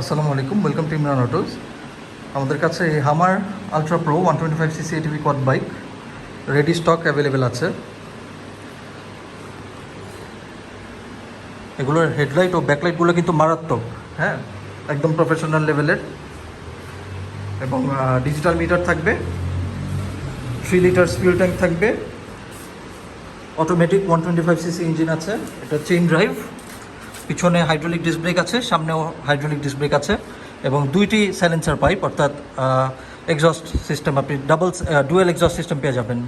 আসসালামু আলাইকুম welcome to Imran autos আমাদের কাছে Hummer ultra pro one twenty five CC ATV quad bike ready stock available আছে। এগুলোর হেডলাইট ও ব্যাকলাইটগুলো কিন্তু মারাত্মক। হ্যাঁ একদম প্রফেশনাল লেভেলের এবং ডিজিটাল মিটার থাকবে। থ্রি লিটার স্পিল ট্যাঙ্ক থাকবে। Automatic one twenty five CC engine আছে। এটা চেইন ড্রাইভ পিছনে হাইড্রোলিক ডিস্ক ব্রেক আছে, সামনেও হাইড্রোলিক ডিস্ক ব্রেক আছে, এবং দুইটি সাইলেন্সার পাইপ অর্থাৎ এক্সস্ট সিস্টেম আপনি ডাবল ডুয়েল এক্সস্ট সিস্টেম পেয়ে যাবেন।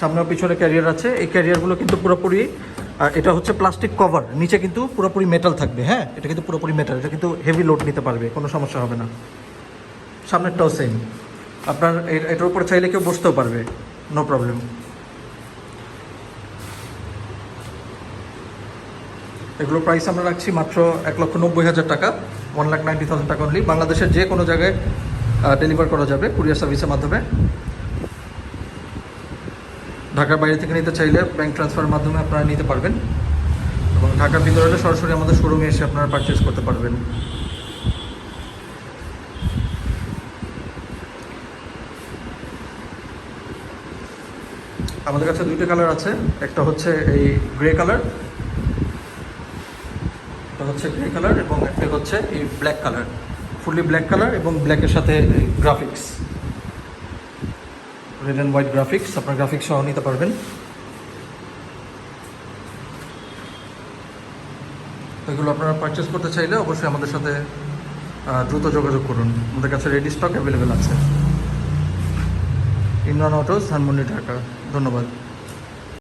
সামনেও পিছনে ক্যারিয়ার আছে, এই ক্যারিয়ারগুলো কিন্তু পুরোপুরি এটা হচ্ছে প্লাস্টিক কভার নিচে কিন্তু পুরোপুরি মেটাল থাকবে হ্যাঁ? এটা কিন্তু পুরোপুরি মেটাল এটা কিন্তু হেভি লোড নিতে পারবে, কোনো সমস্যা হবে না। সামনেরটাও সেম আপনার এটার উপর চাইলে কেউ বসতেও পারবে নো প্রবলেম এগুলো প্রাইস আমরা রাখছি মাত্র এক লক্ষ নব্বই হাজার টাকা ওয়ান লাখ নাইনটি থাউজেন্ড টাকা অনলি বাংলাদেশের যে কোনো জায়গায় ডেলিভার করা যাবে কুরিয়ার সার্ভিসের মাধ্যমে। ঢাকার বাইরে থেকে নিতে চাইলে ব্যাংক ট্রান্সফারের মাধ্যমে আপনারা নিতে পারবেন। এবং ঢাকার ভিতরে সরাসরি আমাদের শোরুমে এসে আপনারা পারচেস করতে পারবেন। আমাদের কাছে দুইটা কালার আছে। একটা হচ্ছে এই গ্রে কালার এটা হচ্ছে গ্রে কালার এবং একটা হচ্ছে এই black colour fully black colour এবং ব্ল্যাকের সাথে graphics red and white graphics আপনার গ্রাফিক্স সহ নিতে পারবেন। এগুলো আপনারা পারচেস করতে চাইলে অবশ্যই আমাদের সাথে দ্রুত যোগাযোগ করুন। আমাদের কাছে রেডি স্টক অ্যাভেলেবেল আছে। ইমরান অটোস ধানমন্ডি, ঢাকা। ধন্যবাদ।